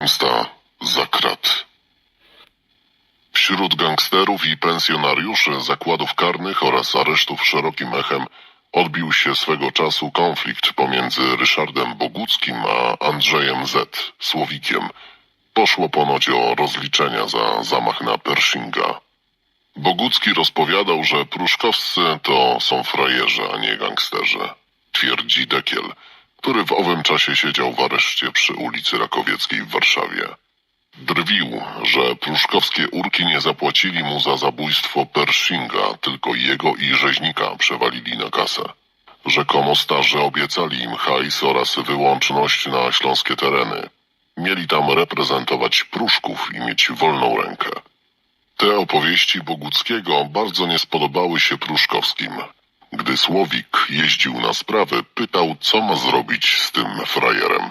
Zemsta za krat. Wśród gangsterów i pensjonariuszy zakładów karnych oraz aresztów szerokim echem odbił się swego czasu konflikt pomiędzy Ryszardem Boguckim a Andrzejem Z. Słowikiem. Poszło ponoć o rozliczenia za zamach na Pershinga. Bogucki rozpowiadał, że pruszkowscy to są frajerzy, a nie gangsterzy. Twierdzi Dekiel, który w owym czasie siedział w areszcie przy ulicy Rakowieckiej w Warszawie. Drwił, że pruszkowskie urki nie zapłacili mu za zabójstwo Pershinga, tylko jego i rzeźnika przewalili na kasę. Rzekomo starzy obiecali im hajs oraz wyłączność na śląskie tereny. Mieli tam reprezentować pruszków i mieć wolną rękę. Te opowieści Boguckiego bardzo nie spodobały się pruszkowskim. Gdy Słowik jeździł na sprawy, pytał, co ma zrobić z tym frajerem,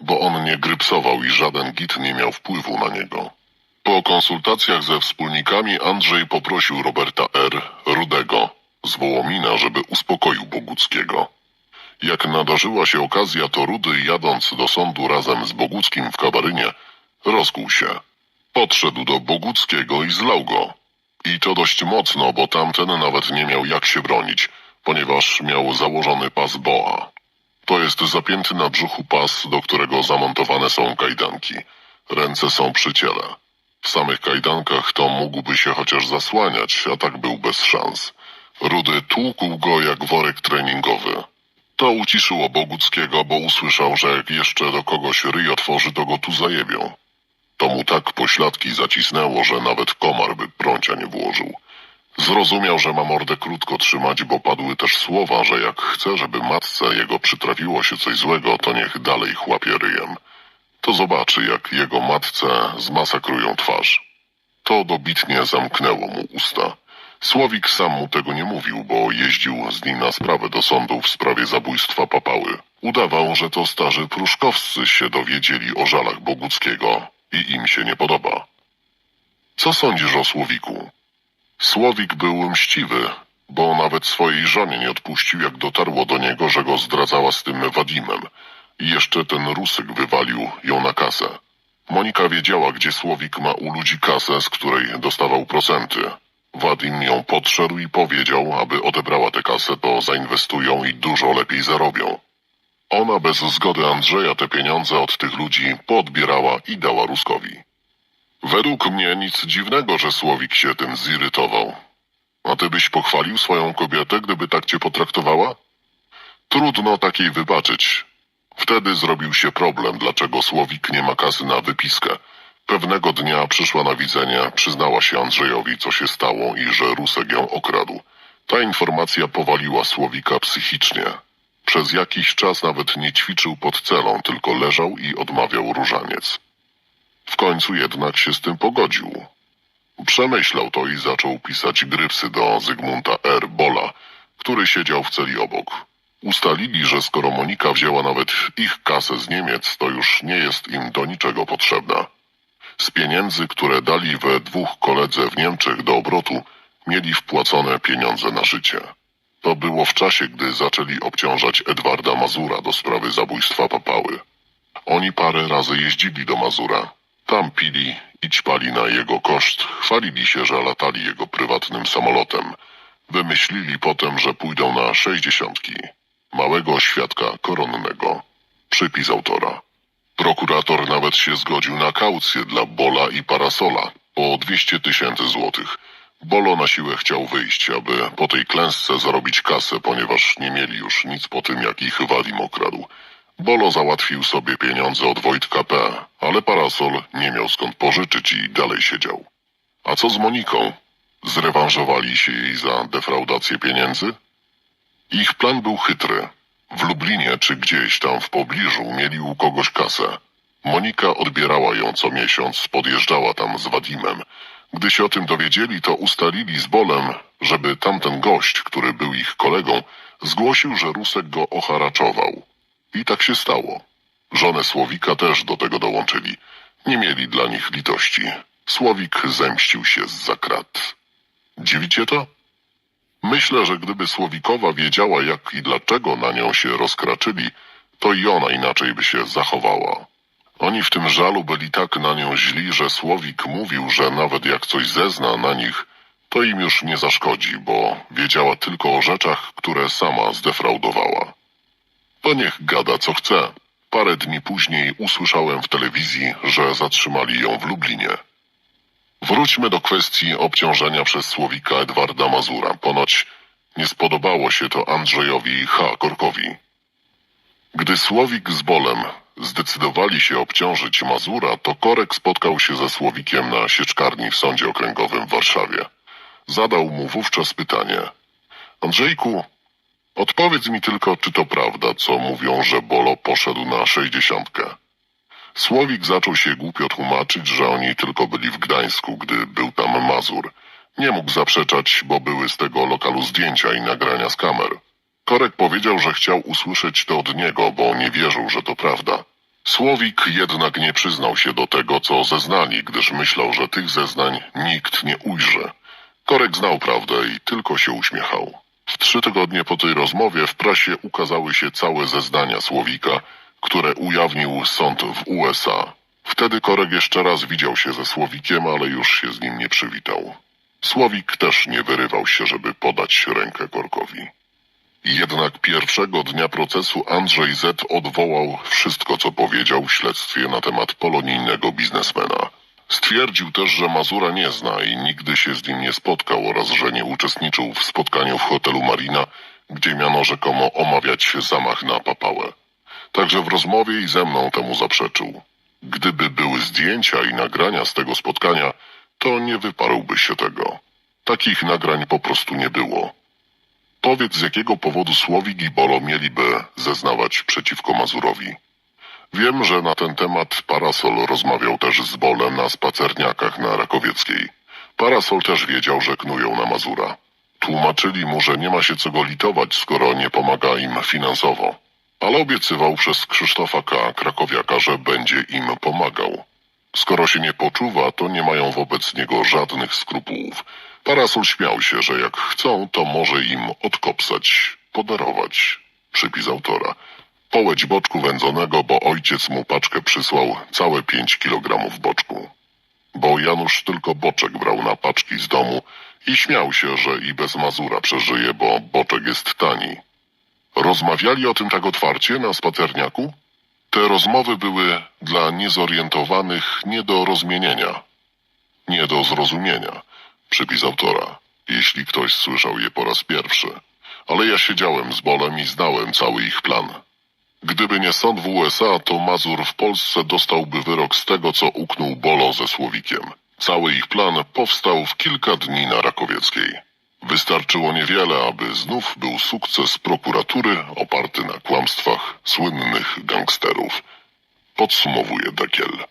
bo on nie grypsował i żaden git nie miał wpływu na niego. Po konsultacjach ze wspólnikami Andrzej poprosił Roberta R., Rudego, z Wołomina, żeby uspokoił Boguckiego. Jak nadarzyła się okazja, to Rudy, jadąc do sądu razem z Boguckim w kabarynie, rozkuł się. Podszedł do Boguckiego i zlał go. I to dość mocno, bo tamten nawet nie miał jak się bronić, ponieważ miał założony pas boa. To jest zapięty na brzuchu pas, do którego zamontowane są kajdanki. Ręce są przy ciele. W samych kajdankach to mógłby się chociaż zasłaniać, a tak był bez szans. Rudy tłukł go jak worek treningowy. To uciszyło Boguckiego, bo usłyszał, że jak jeszcze do kogoś ryj otworzy, to go tu zajebią. To mu tak pośladki zacisnęło, że nawet komar by prącia nie włożył. Zrozumiał, że ma mordę krótko trzymać, bo padły też słowa, że jak chce, żeby matce jego przytrafiło się coś złego, to niech dalej chłapie ryjem. To zobaczy, jak jego matce zmasakrują twarz. To dobitnie zamknęło mu usta. Słowik sam mu tego nie mówił, bo jeździł z nim na sprawę do sądu w sprawie zabójstwa papały. Udawał, że to starzy pruszkowscy się dowiedzieli o żalach Boguckiego i im się nie podoba. Co sądzisz o Słowiku? Słowik był mściwy, bo nawet swojej żonie nie odpuścił, jak dotarło do niego, że go zdradzała z tym Wadimem. I jeszcze ten Rusyk wywalił ją na kasę. Monika wiedziała, gdzie Słowik ma u ludzi kasę, z której dostawał procenty. Wadim ją podszedł i powiedział, aby odebrała tę kasę, to zainwestują i dużo lepiej zarobią. Ona bez zgody Andrzeja te pieniądze od tych ludzi poodbierała i dała Ruskowi. Według mnie nic dziwnego, że Słowik się tym zirytował. A ty byś pochwalił swoją kobietę, gdyby tak cię potraktowała? Trudno takiej wybaczyć. Wtedy zrobił się problem, dlaczego Słowik nie ma kasy na wypiskę. Pewnego dnia przyszła na widzenie, przyznała się Andrzejowi, co się stało i że Rusek ją okradł. Ta informacja powaliła Słowika psychicznie. Przez jakiś czas nawet nie ćwiczył pod celą, tylko leżał i odmawiał różaniec. W końcu jednak się z tym pogodził. Przemyślał to i zaczął pisać grypsy do Zygmunta R. Bola, który siedział w celi obok. Ustalili, że skoro Monika wzięła nawet ich kasę z Niemiec, to już nie jest im do niczego potrzebna. Z pieniędzy, które dali we dwóch koledze w Niemczech do obrotu, mieli wpłacone pieniądze na życie. To było w czasie, gdy zaczęli obciążać Edwarda Mazura do sprawy zabójstwa papały. Oni parę razy jeździli do Mazura. Tam pili i ćpali na jego koszt, chwalili się, że latali jego prywatnym samolotem. Wymyślili potem, że pójdą na sześćdziesiątki. Małego świadka koronnego. Przypis autora. Prokurator nawet się zgodził na kaucję dla Bola i Parasola po 200 tysięcy złotych. Bolo na siłę chciał wyjść, aby po tej klęsce zarobić kasę, ponieważ nie mieli już nic po tym, jak ich Wadim okradł. Bolo załatwił sobie pieniądze od Wojtka P., ale Parasol nie miał skąd pożyczyć i dalej siedział. A co z Moniką? Zrewanżowali się jej za defraudację pieniędzy? Ich plan był chytry. W Lublinie czy gdzieś tam w pobliżu mieli u kogoś kasę. Monika odbierała ją co miesiąc, podjeżdżała tam z Wadimem. Gdy się o tym dowiedzieli, to ustalili z Bolem, żeby tamten gość, który był ich kolegą, zgłosił, że Rusek go oharaczował. I tak się stało. Żonę Słowika też do tego dołączyli. Nie mieli dla nich litości. Słowik zemścił się z zakrat. Dziwicie to? Myślę, że gdyby Słowikowa wiedziała, jak i dlaczego na nią się rozkraczyli, to i ona inaczej by się zachowała. Oni w tym żalu byli tak na nią źli, że Słowik mówił, że nawet jak coś zezna na nich, to im już nie zaszkodzi, bo wiedziała tylko o rzeczach, które sama zdefraudowała. To niech gada co chce. Parę dni później usłyszałem w telewizji, że zatrzymali ją w Lublinie. Wróćmy do kwestii obciążenia przez Słowika Edwarda Mazura. Ponoć nie spodobało się to Andrzejowi H. Korkowi. Gdy Słowik z Bolem zdecydowali się obciążyć Mazura, to Korek spotkał się ze Słowikiem na sieczkarni w Sądzie Okręgowym w Warszawie. Zadał mu wówczas pytanie. Andrzejku, odpowiedz mi tylko, czy to prawda, co mówią, że Bolo poszedł na sześćdziesiątkę. Słowik zaczął się głupio tłumaczyć, że oni tylko byli w Gdańsku, gdy był tam Mazur. Nie mógł zaprzeczać, bo były z tego lokalu zdjęcia i nagrania z kamer. Korek powiedział, że chciał usłyszeć to od niego, bo nie wierzył, że to prawda. Słowik jednak nie przyznał się do tego, co zeznali, gdyż myślał, że tych zeznań nikt nie ujrzy. Korek znał prawdę i tylko się uśmiechał. Trzy tygodnie po tej rozmowie w prasie ukazały się całe zeznania Słowika, które ujawnił sąd w USA. Wtedy Korek jeszcze raz widział się ze Słowikiem, ale już się z nim nie przywitał. Słowik też nie wyrywał się, żeby podać rękę Korkowi. Jednak pierwszego dnia procesu Andrzej Z. odwołał wszystko, co powiedział w śledztwie na temat polonijnego biznesmena. Stwierdził też, że Mazura nie zna i nigdy się z nim nie spotkał oraz że nie uczestniczył w spotkaniu w hotelu Marina, gdzie miano rzekomo omawiać zamach na papałę. Także w rozmowie i ze mną temu zaprzeczył. Gdyby były zdjęcia i nagrania z tego spotkania, to nie wyparłby się tego. Takich nagrań po prostu nie było. Powiedz, z jakiego powodu Słowik i Bolo mieliby zeznawać przeciwko Mazurowi. Wiem, że na ten temat Parasol rozmawiał też z Bolem na spacerniakach na Rakowieckiej. Parasol też wiedział, że knują na Mazura. Tłumaczyli mu, że nie ma się co go litować, skoro nie pomaga im finansowo. Ale obiecywał przez Krzysztofa K. Krakowiaka, że będzie im pomagał. Skoro się nie poczuwa, to nie mają wobec niego żadnych skrupułów. Parasol śmiał się, że jak chcą, to może im odkopsać, podarować. Przypis autora. Połeć boczku wędzonego, bo ojciec mu paczkę przysłał całe pięć kilogramów boczku. Bo Janusz tylko boczek brał na paczki z domu i śmiał się, że i bez Mazura przeżyje, bo boczek jest tani. Rozmawiali o tym tak otwarcie na spacerniaku? Te rozmowy były dla niezorientowanych nie do rozmienienia, nie do zrozumienia. Przypis autora, jeśli ktoś słyszał je po raz pierwszy. Ale ja siedziałem z Bolem i znałem cały ich plan. Gdyby nie sąd w USA, to Mazur w Polsce dostałby wyrok z tego, co uknął Bolo ze Słowikiem. Cały ich plan powstał w kilka dni na Rakowieckiej. Wystarczyło niewiele, aby znów był sukces prokuratury oparty na kłamstwach słynnych gangsterów. Podsumowuje Dekiel.